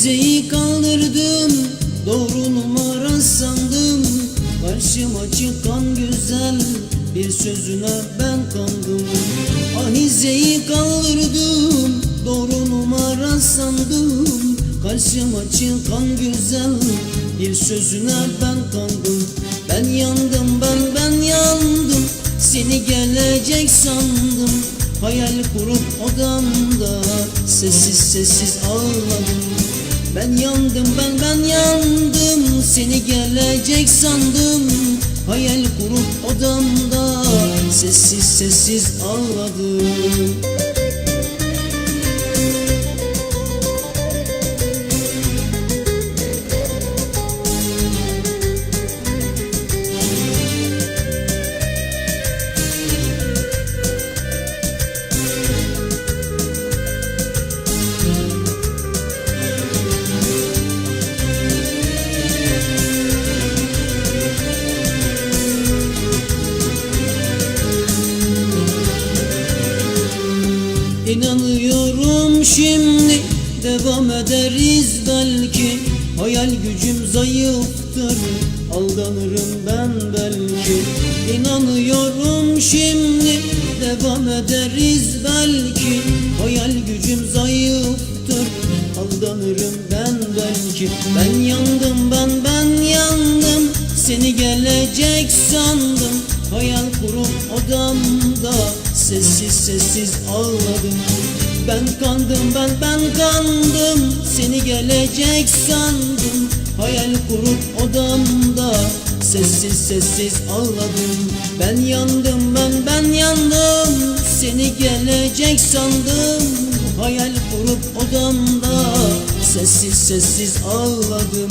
Dizeyi kaldırdım Doğru numara sandım. Karşıma çıkan güzel Bir sözüne ben kandım. Ahizeyi kaldırdım Doğru numara sandım. Karşıma çıkan güzel Bir sözüne ben kandım. Ben yandım ben ben yandım Seni gelecek sandım. Hayal kurup odamda Sessiz sessiz ağladım. Ben yandım ben ben yandım. Seni gelecek sandım. Hayal kurup odamda sessiz sessiz ağladım İnanıyorum şimdi devam ederiz belki. Hayal gücüm zayıftır aldanırım ben belki. İnanıyorum şimdi devam ederiz belki. Hayal gücüm zayıftır aldanırım ben belki. Ben yandım ben ben yandım seni gelecek sandım. Hayal kurup odamda sessiz sessiz ağladım. Ben kandım ben ben kandım. Seni gelecek sandım. Hayal kurup odamda sessiz sessiz ağladım. Ben yandım ben ben yandım. Seni gelecek sandım. Hayal kurup odamda sessiz sessiz ağladım